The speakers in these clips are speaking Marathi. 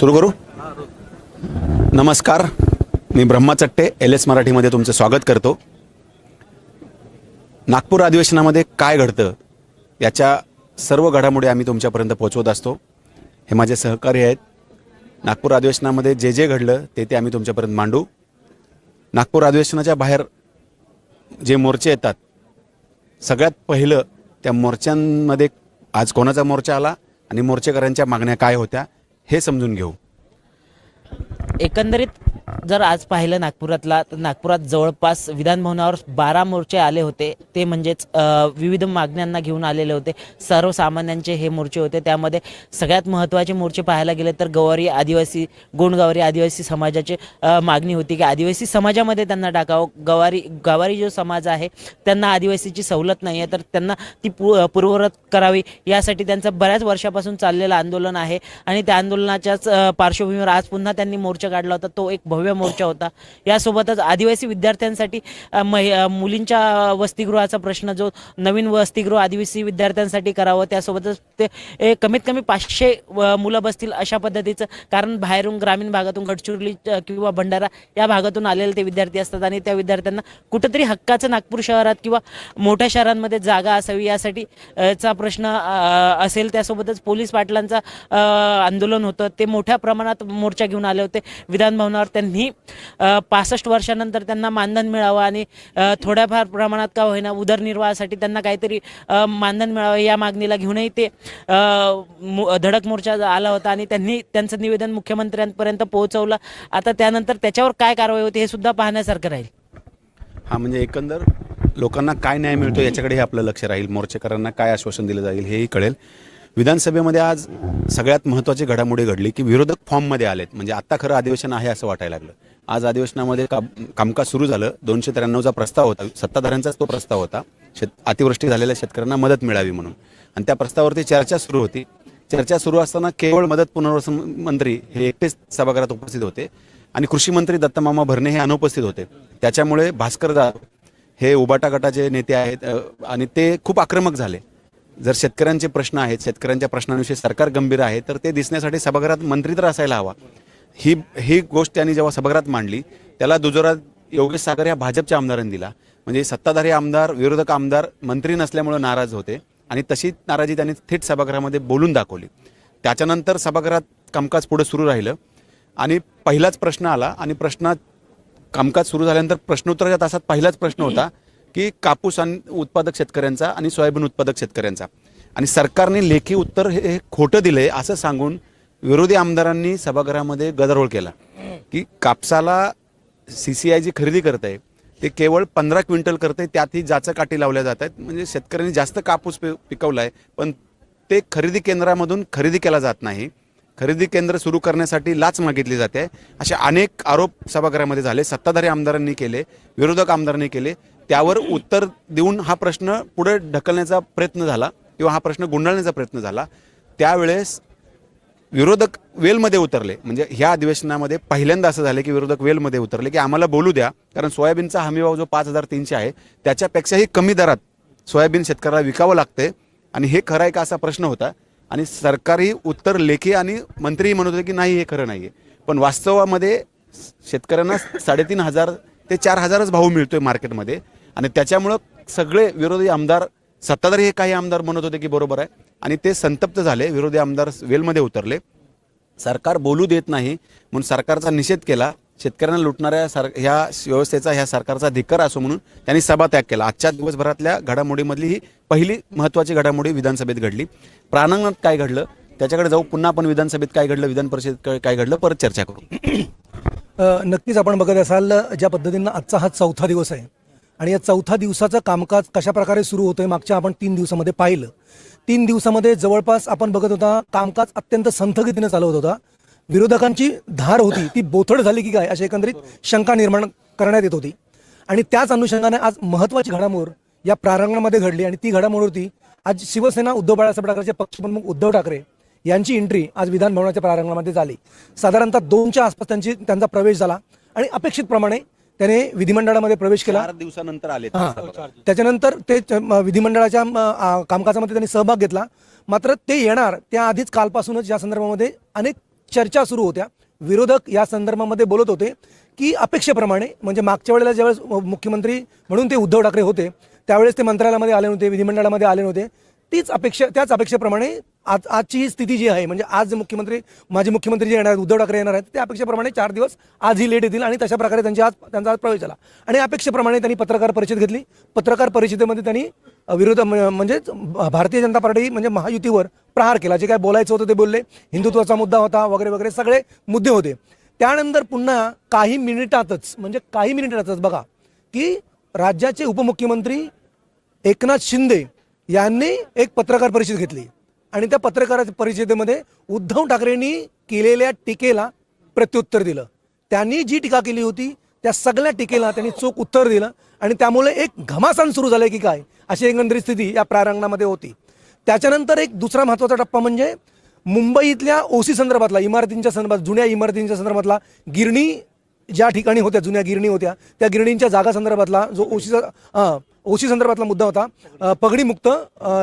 सुरू करू? नमस्कार. मी ब्रह्माचट्टे एल एस मराठीमध्ये तुमचं स्वागत करतो. नागपूर अधिवेशनामध्ये काय घडतं याच्या सर्व घडामोडी आम्ही तुमच्यापर्यंत पोहोचवत असतो. हे माझे सहकारी आहेत. नागपूर अधिवेशनामध्ये जे जे घडलं ते ते आम्ही तुमच्यापर्यंत मांडू. नागपूर अधिवेशनाच्या बाहेर जे मोर्चे येतात सगळ्यात पहिलं त्या मोर्चांमध्ये आज कोणाचा मोर्चा आला आणि मोर्चेकऱ्यांच्या मागण्या काय होत्या हे समजून घेऊ. एकंदरीत जर आज पाहिलं नागपुरातला तर नागपुरात जवळपास विधानभवनावर बारा मोर्चे आले होते. ते म्हणजेच विविध मागण्यांना घेऊन आलेले होते. सर्वसामान्यांचे हे मोर्चे होते. त्यामध्ये सगळ्यात महत्त्वाचे मोर्चे पाहायला गेले तर गवारी आदिवासी गोंडगावरी आदिवासी समाजाची मागणी होती की आदिवासी समाजामध्ये त्यांना टाकावं. गवारी गावारी जो समाज आहे त्यांना आदिवासीची सवलत नाही आहे तर त्यांना ती पु पूर्वरत करावी. यासाठी त्यांचं बऱ्याच वर्षापासून चाललेलं आंदोलन आहे. आणि त्या आंदोलनाच्याच पार्श्वभूमीवर आज पुन्हा त्यांनी मोर्चा काढला होता. तो एक भव्य मोर्चा होता. यासोबतच आदिवासी विद्यार्थ्यांसाठी अ, महि मुलींच्या वसतिगृहाचा प्रश्न जो नवीन वसतिगृह आदिवासी विद्यार्थ्यांसाठी करावं त्यासोबतच ते ए, कमीत कमी पाचशे व- मुलं बसतील अशा पद्धतीचं कारण बाहेरून ग्रामीण भागातून गडचिरोली किंवा भंडारा या भागातून आलेले ते विद्यार्थी असतात आणि त्या विद्यार्थ्यांना कुठंतरी हक्काचं नागपूर शहरात किंवा मोठ्या शहरांमध्ये जागा असावी यासाठी चा प्रश्न असेल. त्यासोबतच पोलीस पाटलांचा आंदोलन होतं. ते मोठ्या प्रमाणात मोर्चा घेऊन आले होते. विधानभवनावर त्यांनी पासष्ट वर्षानंतर त्यांना मानधन मिळावं आणि थोड्याफार प्रमाणात का होईना उदरनिर्वाहासाठी त्यांना काहीतरी मानधन मिळावं या मागणीला घेऊनही ते मो- धडक मोर्चा आला होता आणि त्यांनी त्यांचं निवेदन मुख्यमंत्र्यांपर्यंत पोहोचवलं. आता त्यानंतर त्याच्यावर काय कारवाई होती हे सुद्धा पाहण्यासारखं राहील. हा म्हणजे एकंदर लोकांना काय न्याय मिळतो याच्याकडे हे आपलं लक्ष राहील. मोर्चेकरांना काय आश्वासन दिलं जाईल हेही कळेल. विधानसभेमध्ये आज सगळ्यात महत्त्वाची घडामोडी घडली की विरोधक फॉर्ममध्ये आलेत. म्हणजे आत्ता खरं अधिवेशन आहे असं वाटायला लागलं. आज अधिवेशनामध्ये काम कामकाज सुरू झालं. दोनशे त्र्याण्णवचा प्रस्ताव होता. सत्ताधाऱ्यांचाच तो प्रस्ताव होता. शेत अतिवृष्टी झालेल्या शेतकऱ्यांना मदत मिळावी म्हणून. आणि त्या प्रस्तावावरती चर्चा सुरू होती. चर्चा सुरू असताना केवळ मदत पुनर्वसन मंत्री हे एकटेच सभागृहात उपस्थित होते. आणि कृषी मंत्री दत्तमामा भरणे हे अनुपस्थित होते. त्याच्यामुळे भास्कर जाधव हे उबाटा गटाचे नेते आहेत आणि ते खूप आक्रमक झाले. जर शेतकऱ्यांचे प्रश्न आहेत शेतकऱ्यांच्या प्रश्नांविषयी सरकार गंभीर आहे तर ते दिसण्यासाठी सभागृहात मंत्री तर असायला हवा. ही ही गोष्ट त्यांनी जेव्हा सभागृहात मांडली त्याला दुजोरा योगेश सागर या भाजपच्या आमदारांनी दिला. म्हणजे सत्ताधारी आमदार विरोधक आमदार मंत्री नसल्यामुळे नाराज होते आणि तशी नाराजी त्यांनी थेट सभागृहामध्ये बोलून दाखवली. त्याच्यानंतर सभागृहात कामकाज पुढे सुरू राहिलं आणि पहिलाच प्रश्न आला आणि प्रश्नात कामकाज सुरू झाल्यानंतर प्रश्नोत्तराच्या तासात पहिलाच प्रश्न होता की कापूस आणि उत्पादक शेतकऱ्यांचा आणि सोयाबीन उत्पादक शेतकऱ्यांचा. आणि सरकारने लेखी उत्तर हे हे खोटं दिलंय असं सांगून विरोधी आमदारांनी सभागृहामध्ये गदारोळ केला. की कापसाला सी सी आय जी खरेदी करत आहे ते केवळ पंधरा क्विंटल करते त्यातही जाचं काठी लावल्या जात आहेत म्हणजे शेतकऱ्यांनी जास्त कापूस पि पिकवला आहे पण ते खरेदी केंद्रामधून खरेदी केला जात नाही. खरेदी केंद्र सुरू करण्यासाठी लाच मागितली जाते. असे अनेक आरोप सभागृहामध्ये झाले सत्ताधारी आमदारांनी केले विरोधक आमदारांनी केले. त्यावर उत्तर देऊन हा प्रश्न पुढे ढकलण्याचा प्रयत्न झाला किंवा हा प्रश्न गुंडाळण्याचा प्रयत्न झाला त्यावेळेस विरोधक वेलमध्ये उतरले. म्हणजे ह्या अधिवेशनामध्ये पहिल्यांदा असं झालं की विरोधक वेलमध्ये उतरले की आम्हाला बोलू द्या कारण सोयाबीनचा हमीभाव जो पाच हजार तीनशे आहे त्याच्यापेक्षाही कमी दरात सोयाबीन शेतकऱ्याला विकावं लागते आणि हे खरं आहे का असा प्रश्न होता. आणि सरकारी उत्तर लेखी आणि मंत्रीही म्हणत होते की नाही हे खरं नाही आहे पण वास्तवामध्ये शेतकऱ्यांना साडेतीन हजार ते चार हजारच भाव मिळतोय मार्केटमध्ये. आणि त्याच्यामुळं सगळे विरोधी आमदार सत्ताधारी हे काही आमदार म्हणत होते की बरोबर आहे. आणि ते संतप्त झाले विरोधी आमदार वेलमध्ये उतरले. सरकार बोलू देत नाही म्हणून सरकारचा निषेध केला. शेतकऱ्यांना लुटणाऱ्या सर ह्या व्यवस्थेचा ह्या सरकारचा धिक्कार असो म्हणून त्यांनी सभात्याग केला. आजच्या दिवसभरातल्या घडामोडीमधली ही पहिली महत्त्वाची घडामोडी विधानसभेत घडली. प्रांगणात काय घडलं? त्याच्याकडे जाऊ पुन्हा आपण विधानसभेत काय घडलं? विधान परिषदेत काय घडलं? परत चर्चा करू. नक्कीच आपण बघत असाल ज्या पद्धतीनं आजचा हा चौथा दिवस आहे आणि या चौथा दिवसाचं कामकाज कशाप्रकारे सुरू होतंय मागच्या आपण तीन दिवसामध्ये पाहिलं. तीन दिवसामध्ये जवळपास आपण बघत होता कामकाज अत्यंत संथगतीनं चालवत होता. विरोधकांची धार होती ती बोथड झाली की काय अशी एकंदरीत शंका निर्माण करण्यात येत होती. आणि त्याच अनुषंगाने आज महत्वाची घडामोड या प्रारंगणामध्ये घडली आणि ती घडामोड होती आज शिवसेना उद्धव बाळासाहेब ठाकरेचे पक्षप्रमुख उद्धव ठाकरे यांची एंट्री आज विधानभवनाच्या प्रारंगणामध्ये झाली. साधारणतः दोनच्या आसपास त्यांची त्यांचा प्रवेश झाला. आणि अपेक्षितप्रमाणे त्याने विधिमंडळामध्ये प्रवेश केला. चार दिवसानंतर आले हा. त्याच्यानंतर ते विधिमंडळाच्या कामकाजामध्ये त्यांनी सहभाग घेतला. मात्र ते येणार त्याआधीच कालपासूनच या संदर्भामध्ये अनेक चर्चा सुरू होत्या. विरोधक या संदर्भामध्ये बोलत होते की अपेक्षेप्रमाणे म्हणजे मागच्या वेळेला ज्यावेळेस मुख्यमंत्री म्हणून ते उद्धव ठाकरे होते त्यावेळेस ते मंत्रालयामध्ये आले नव्हते विधिमंडळामध्ये आले नव्हते. तीच अपेक्षा त्याच अपेक्षेप्रमाणे आज आजची ही स्थिती जी आहे म्हणजे आज जे मुख्यमंत्री माजी मुख्यमंत्री जे येणार आहेत उद्धव ठाकरे येणार आहेत त्या अपेक्षेप्रमाणे चार दिवस आजही लेट येतील आणि तशा प्रकारे त्यांची आज त्यांचा आज प्रवेश झाला. आणि अपेक्षेप्रमाणे त्यांनी पत्रकार परिषद घेतली. पत्रकार परिषदेमध्ये त्यांनी विरोध म- म्हणजेच भारतीय जनता पार्टी म्हणजे महायुतीवर प्रहार केला. जे काय बोलायचं होतं ते बोलले. हिंदुत्वाचा मुद्दा होता वगैरे वगैरे सगळे मुद्दे होते. त्यानंतर पुन्हा काही मिनिटातच म्हणजे काही मिनिटातच बघा की राज्याचे उपमुख्यमंत्री एकनाथ शिंदे यांनी एक पत्रकार परिषद घेतली. आणि त्या पत्रकार परिषदेमध्ये उद्धव ठाकरेंनी केलेल्या टीकेला प्रत्युत्तर दिलं. त्यांनी जी टीका केली होती त्या सगळ्या टीकेला त्यांनी चोख उत्तर दिलं. आणि त्यामुळे एक घमासान सुरू झालं की काय अशी एकंदरीत स्थिती या प्रारंगणामध्ये होती. त्याच्यानंतर एक दुसरा महत्त्वाचा टप्पा म्हणजे मुंबईतल्या ओसी संदर्भातला इमारतींच्या संदर्भात जुन्या इमारतींच्या संदर्भातला गिरणी ज्या ठिकाणी होत्या जुन्या गिरणी होत्या त्या गिरणींच्या जागा संदर्भातला जो ओशीचा ओसी संदर्भातला मुद्दा होता पगडीमुक्त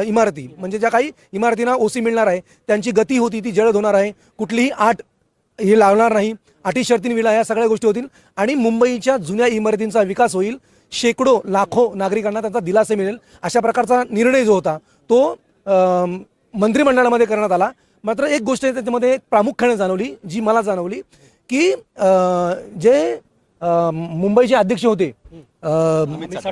इमारती. म्हणजे ज्या काही इमारतींना ओसी मिळणार आहे त्यांची गती होती ती जळद होणार आहे. कुठलीही आट हे लावणार नाही. अटी शर्तीन विला या सगळ्या गोष्टी होतील. आणि मुंबईच्या जुन्या इमारतींचा विकास होईल. शेकडो लाखो नागरिकांना त्यांचा दिलासा मिळेल. अशा प्रकारचा निर्णय जो होता तो मंत्रिमंडळामध्ये करण्यात आला. मात्र एक गोष्ट त्याच्यामध्ये एक प्रामुख्याने जाणवली जी मला जाणवली की जे मुंबईचे अध्यक्ष होते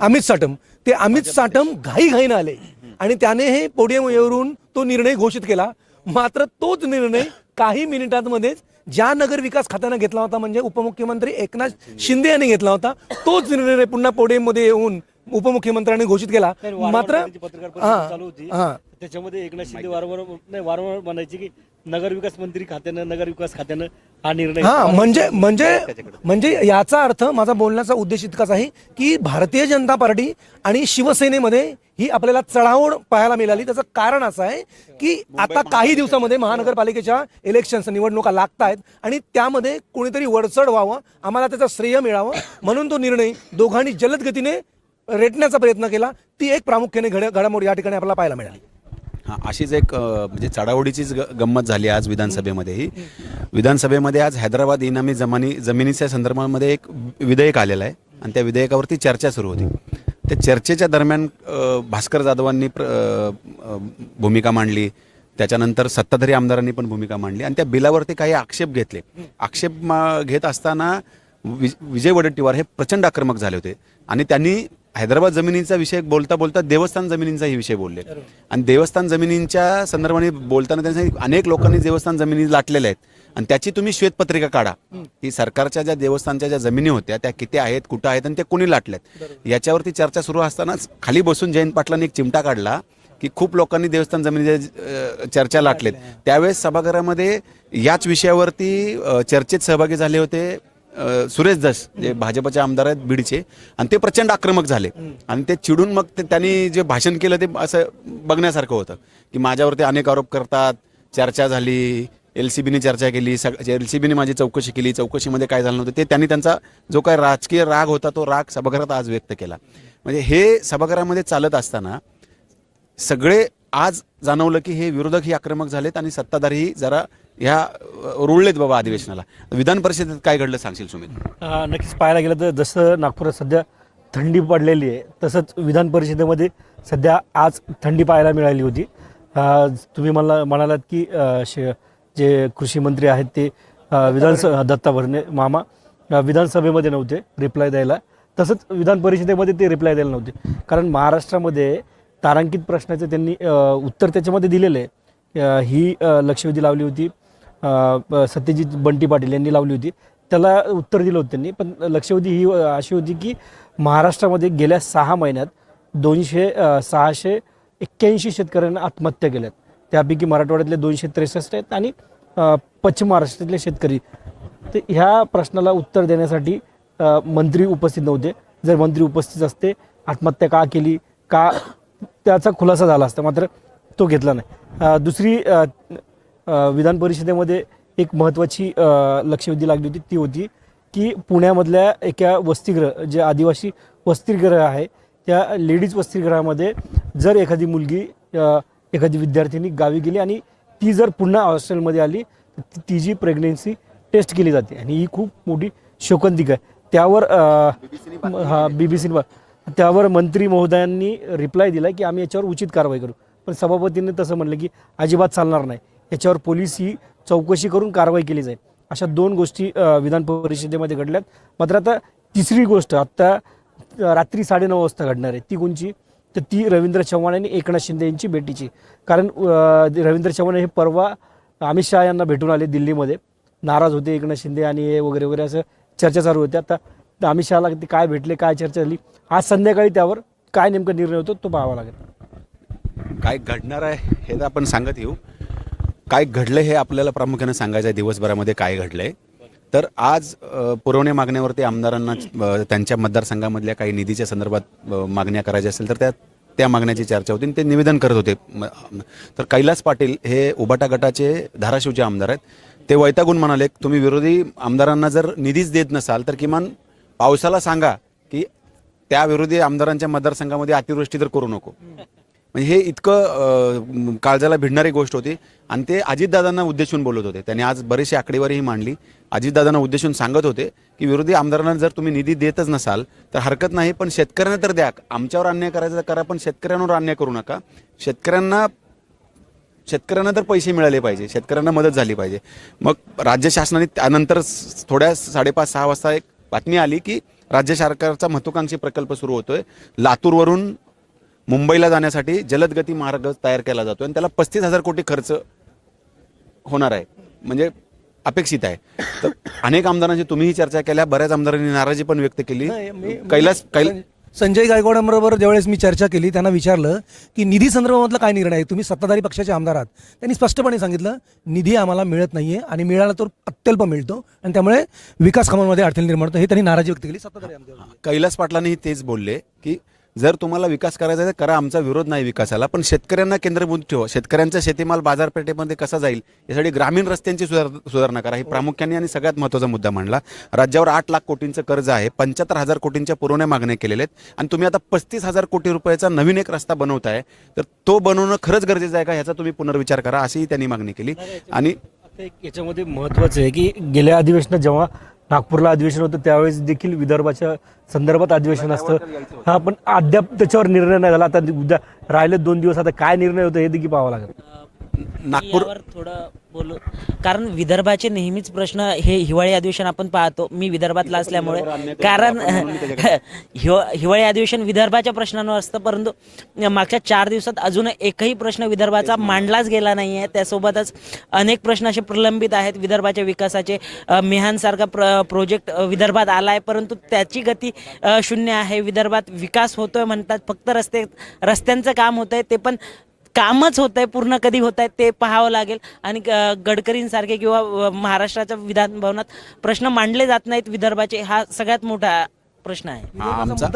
अमित साटम ते अमित साटम घाई घाईनं आले. आणि त्याने हे पोडियमवरून तो निर्णय घोषित केला. मात्र तोच निर्णय काही मिनिटांमध्येच ज्या नगर विकास खात्यानं घेतला होता म्हणजे उपमुख्यमंत्री एकनाथ शिंदे यांनी घेतला होता तोच निर्णय पुन्हा पोडियममध्ये येऊन उपमुख्यमंत्र्यांनी घोषित केला. मात्र हा, हा. त्याच्यामध्ये एकनाथ शिंदे वारंवार म्हणायचे की नगर विकास मंत्री खात्यानं नगर विकास खात्यानं हा निर्णय हा म्हणजे म्हणजे म्हणजे याचा अर्थ माझा बोलण्याचा उद्देश इतकाच आहे की भारतीय जनता पार्टी आणि शिवसेनेमध्ये ही आपल्याला चढाओढ पाहायला मिळाली. त्याचं कारण असं आहे की आता काही दिवसामध्ये महानगरपालिकेच्या इलेक्शन्स निवडणुका लागत आहेत आणि त्यामध्ये कोणीतरी वरचढ व्हावं आम्हाला त्याचं श्रेय मिळावं म्हणून तो निर्णय दोघांनी जलद गतीने रेटण्याचा प्रयत्न केला. ती एक प्रामुख्याने घड घडामोड या ठिकाणी आपल्याला पाहायला मिळाली. हां अशीच एक म्हणजे चढावडीचीच ग- गंमत झाली आज विधानसभेमध्येही. विधानसभेमध्ये आज हैदराबाद इनामी जमानी जमिनीच्या संदर्भामध्ये एक विधेयक आलेलं आहे आणि त्या विधेयकावरती चर्चा सुरू होती. त्या चर्चेच्या दरम्यान भास्कर जाधवांनी प्र भूमिका मांडली. त्याच्यानंतर सत्ताधारी आमदारांनी पण भूमिका मांडली आणि त्या बिलावरती काही आक्षेप घेतले. आक्षेप मा- घेत असताना वि विजय वडेट्टीवार हे प्रचंड आक्रमक झाले होते आणि त्यांनी हैदराबाद जमिनीचा विषय बोलता बोलता देवस्थान जमिनींचाही विषय बोलले. आणि देवस्थान जमिनींच्या संदर्भाने बोलताना त्यांनी अनेक लोकांनी देवस्थान जमिनी लाटलेल्या आहेत. आणि त्याची तुम्ही श्वेतपत्रिका काढा. की सरकारच्या ज्या देवस्थानच्या ज्या जमिनी होत्या त्या किती आहेत कुठं आहेत आणि त्या कोणी लाटल्यात? याच्यावरती चर्चा सुरू असतानाच खाली बसून जयंत पाटलांनी एक चिमटा काढला की खूप लोकांनी देवस्थान जमिनीच्या चर्चा लाटलेत. त्यावेळेस सभागृहामध्ये याच विषयावरती चर्चेत सहभागी झाले होते सुरेश दस जे भाजपचे आमदार आहेत बीडचे आणि ते प्रचंड आक्रमक झाले. आणि ते चिडून मग ते त्यांनी जे भाषण केलं ते असं बघण्यासारखं होतं की माझ्यावरती अनेक आरोप करतात चर्चा झाली एल सी बीने चर्चा केली सग एल सी बीने माझी चौकशी केली चौकशीमध्ये काय झालं नव्हतं ते त्यांनी त्यांचा जो काय राजकीय राग होता तो राग सभागृहात आज व्यक्त केला. म्हणजे हे सभागृहामध्ये चालत असताना सगळे आज जाणवलं की हे विरोधक ही आक्रमक झालेत आणि सत्ताधारी जरा ह्या रुळलेत बाबा अधिवेशनाला. विधान परिषदेत काय घडलं सांगशील सुमित? नक्कीच पाहायला गेलं तर जसं नागपुरात सध्या थंडी पडलेली आहे तसंच विधान परिषदेमध्ये सध्या आज थंडी पाहायला मिळाली होती. अ, तुम्ही मला म्हणालात की अ, शे- जे कृषी मंत्री आहेत ते विधानसभा दत्ता भरणे मामा अ, विधानसभेमध्ये नव्हते रिप्लाय द्यायला. तसंच विधान परिषदेमध्ये ते रिप्लाय द्यायला नव्हते. कारण महाराष्ट्रामध्ये तारांकित प्रश्नाचं त्यांनी अ, उत्तर त्याच्यामध्ये दिलेलं आहे. अ, ही अ, लक्षवेधी लावली होती. सत्यजित बंटी पाटील यांनी लावली होती. त्याला उत्तर दिलं होतं त्यांनी पण लक्षवेधी ही अशी होती की महाराष्ट्रामध्ये गेल्या सहा महिन्यात दोनशे सहाशे एक्क्याऐंशी शेतकऱ्यांना आत्महत्या केल्यात. त्यापैकी मराठवाड्यातले दोनशे त्रेसष्ट आहेत आणि पश्चिम महाराष्ट्रातले शेतकरी. तर ह्या प्रश्नाला उत्तर देण्यासाठी मंत्री उपस्थित नव्हते. जर मंत्री उपस्थित असते आत्महत्या का केली का त्याचा खुलासा झाला असता मात्र तो घेतला नाही. दुसरी विधान परिषदेमध्ये एक महत्त्वाची लक्षवेधी लागली होती. ती होती की पुण्यामधल्या एका वसतिगृह जे आदिवासी वसतिगृह आहे त्या लेडीज वसतिगृहामध्ये जर एखादी मुलगी एखादी विद्यार्थिनी गावी गेली आणि ती जर पुन्हा हॉस्टेलमध्ये आली ती- ती जी प्रेग्नेन्सी टेस्ट केली जाते. आणि ही खूप मोठी शोकांतिका आहे. त्यावर हा बी बी सी त्यावर मंत्री महोदयांनी रिप्लाय दिला की आम्ही याच्यावर उचित कारवाई करू. पण सभापतींनी तसं म्हणलं की अजिबात चालणार नाही. याच्यावर पोलीस ही चौकशी करून कारवाई केली जाईल. अशा दोन गोष्टी विधान परिषदेमध्ये घडल्यात. मात्र आता तिसरी गोष्ट आत्ता रात्री साडेनऊ वाजता घडणार आहे. ती कोणची? तर ती रवींद्र चव्हाण आणि एकनाथ शिंदे यांची भेटीची. कारण रवींद्र चव्हाण हे परवा अमित शहा यांना भेटून आले दिल्लीमध्ये. नाराज होते एकनाथ शिंदे आणि हे वगैरे वगैरे असं चर्चा चालू होती आता अमित शहाला ते काय भेटले काय चर्चा झाली? आज संध्याकाळी त्यावर काय नेमका निर्णय होतो तो पाहावा लागेल. काय घडणार आहे हे तर आपण सांगत येऊ. काय घडलं हे आपल्याला प्रामुख्याने सांगायचं आहे दिवसभरामध्ये काय घडलंय. तर आज पुरवणे पुरवण्या मागण्यावरती आमदारांना त्यांच्या मतदारसंघामधल्या काही निधीच्या संदर्भात मागण्या करायच्या असेल तर त्या त्या मागण्याची चर्चा होती आणि ते निवेदन करत होते. तर कैलास पाटील हे उबाटा गटाचे धाराशिवचे आमदार आहेत. ते वैतागून म्हणाले तुम्ही विरोधी आमदारांना जर निधीच देत नसाल तर किमान पावसाला सांगा की त्या विरोधी आमदारांच्या मतदारसंघामध्ये अतिवृष्टी तर करू नको. म्हणजे हे इतकं काळजाला भिडणारी गोष्ट होती. आणि ते अजितदादांना उद्देशून बोलत होते. त्यांनी आज बरीचशी आकडेवारीही मांडली. अजितदादांना उद्देशून सांगत होते की विरोधी आमदारांना जर तुम्ही निधी देतच नसाल तर हरकत नाही पण शेतकऱ्यांना तर द्या. आमच्यावर अन्याय करायचा तर करा पण शेतकऱ्यांवर अन्याय करू नका. शेतकऱ्यांना शेतकऱ्यांना तर पैसे मिळाले पाहिजे. शेतकऱ्यांना मदत झाली पाहिजे. मग राज्य शासनाने त्यानंतर थोड्या साडेपाच सहा वाजता एक बातमी आली की राज्य सरकारचा महत्वाकांक्षी प्रकल्प सुरू होतोय. लातूरवरून मुंबईला जाण्यासाठी जलदगती मार्ग तयार केला जातोय आणि त्याला पस्तीस हजार कोटी खर्च होणार आहे. म्हणजे अपेक्षित आहे. तर अनेक आमदारांची तुम्हीही चर्चा केल्या बऱ्याच आमदारांनी नाराजी पण व्यक्त केली. कैलास कैल संजय गायकवाडांबरोबर ज्यावेळेस मी चर्चा केली त्यांना विचारलं की निधी संदर्भामधला काय निर्णय आहे? तुम्ही सत्ताधारी पक्षाचे आमदार आहात. त्यांनी स्पष्टपणे सांगितलं निधी आम्हाला मिळत नाहीये आणि मिळाला तर अत्यल्प मिळतो आणि त्यामुळे विकास कामांमध्ये अडथळे निर्माण होतो हे त्यांनी नाराजी व्यक्त केली सत्ताधारी आमदार कैलास पाटलांनीही तेच बोलले की जर तुम्हाला विकास करायचा आहे तर करा. आमचा विरोध नाही विकासाला. पण शेतकऱ्यांना केंद्रभूत ठेवा. शेतकऱ्यांचा शेतीमाल बाजारपेठेमध्ये कसा जाईल यासाठी ग्रामीण रस्त्यांची सुधार सुधारणा करा. हे प्रामुख्याने आणि सगळ्यात महत्त्वाचा मुद्दा मांडला. राज्यावर आठ लाख कोटींचं कर्ज आहे. पंच्याहत्तर हजार कोटींच्या पुरवण्या मागण्या केलेल्या आहेत. आणि तुम्ही आता पस्तीस हजार कोटी रुपयाचा नवीन एक रस्ता बनवताय तर तो बनवणं खरंच गरजेचं आहे का? ह्याचा तुम्ही पुनर्विचार करा. अशीही त्यांनी मागणी केली. आणि याच्यामध्ये महत्त्वाचं आहे की गेल्या अधिवेशनात जेव्हा नागपूरला अधिवेशन होतं त्यावेळेस देखील विदर्भाच्या संदर्भात अधिवेशन असतं. हा पण अद्याप त्याच्यावर निर्णय नाही झाला. आता उद्या राहिले दोन दिवस आता काय निर्णय होतो हे देखील पाहावं लागेल. नागपूर थोडं बोलू. कारण विदर्भाचे नेहमीच प्रश्न हे हिवाळी अधिवेशन आपण पाहतो. मी विदर्भातला असल्यामुळे. कारण हिव हिवाळी अधिवेशन विदर्भाच्या प्रश्नांवर असतं परंतु मागच्या चार दिवसात अजून एकही प्रश्न विदर्भाचा मांडलाच गेला नाही आहे त्यासोबतच अनेक प्रश्न असे प्रलंबित आहेत. विदर्भाच्या विकासाचे मिहानसारखा प्र प्रोजेक्ट विदर्भात आला आहे परंतु त्याची गती शून्य आहे. विदर्भात विकास होतोय म्हणतात. फक्त रस्ते रस्त्यांचं काम होतंय. ते पण कामच होत आहे पूर्ण कधी होत आहे ते पाहावं लागेल. आणि गडकरींसारखे किंवा महाराष्ट्राच्या विधान भवनात प्रश्न मांडले जात नाहीत विदर्भाचे हा सगळ्यात मोठा प्रश्न आहे.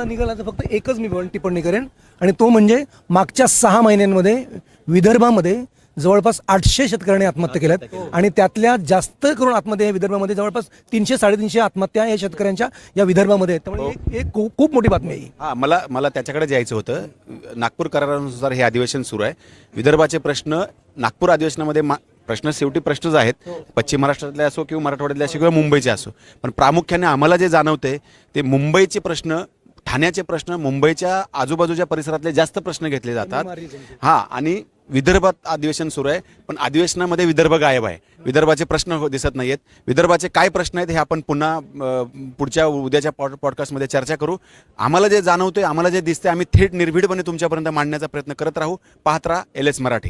निघाला तर फक्त एकच मी बोल- टिप्पणी करेन. आणि तो म्हणजे मागच्या सहा महिन्यांमध्ये विदर्भामध्ये जवळपास आठशे शेतकऱ्यांनी आत्महत्या केल्यात. आणि त्यातल्या जास्त करून आत्महत्या या विदर्भामध्ये जवळपास तीनशे साडेतीनशे आत्महत्या या शेतकऱ्यांच्या या विदर्भामध्ये आहेत. त्यामुळे एक- खूप मोठी बातमी आहे ही. हा मला मला त्याच्याकडे जायचं होतं. नागपूर करारानुसार हे अधिवेशन सुरू आहे. विदर्भाचे प्रश्न नागपूर अधिवेशनामध्ये प्रश्न शेवटी प्रश्नच आहेत. पश्चिम महाराष्ट्रातले असो किंवा मराठवाड्यातले असो किंवा मुंबईचे असो. पण प्रामुख्याने आम्हाला जे जाणवते ते मुंबईचे प्रश्न ठाण्याचे प्रश्न मुंबईच्या आजूबाजूच्या परिसरातले जास्त प्रश्न घेतले जातात. हा आणि विदर्भात अधिवेशन सुरू आहे पण अधिवेशनामध्ये विदर्भ गायब आहे. विदर्भाचे प्रश्न हो- दिसत नाहीयेत. विदर्भाचे काय प्रश्न आहेत हे आपण पुन्हा पुढच्या उद्याच्या पॉड पॉडकास्टमध्ये चर्चा करू. आम्हाला जे जाणवते आम्हाला जे दिसतंय आम्ही थेट निर्भीडपणे तुमच्यापर्यंत मांडण्याचा प्रयत्न करत राहू. पाहत राहा एल एस मराठी.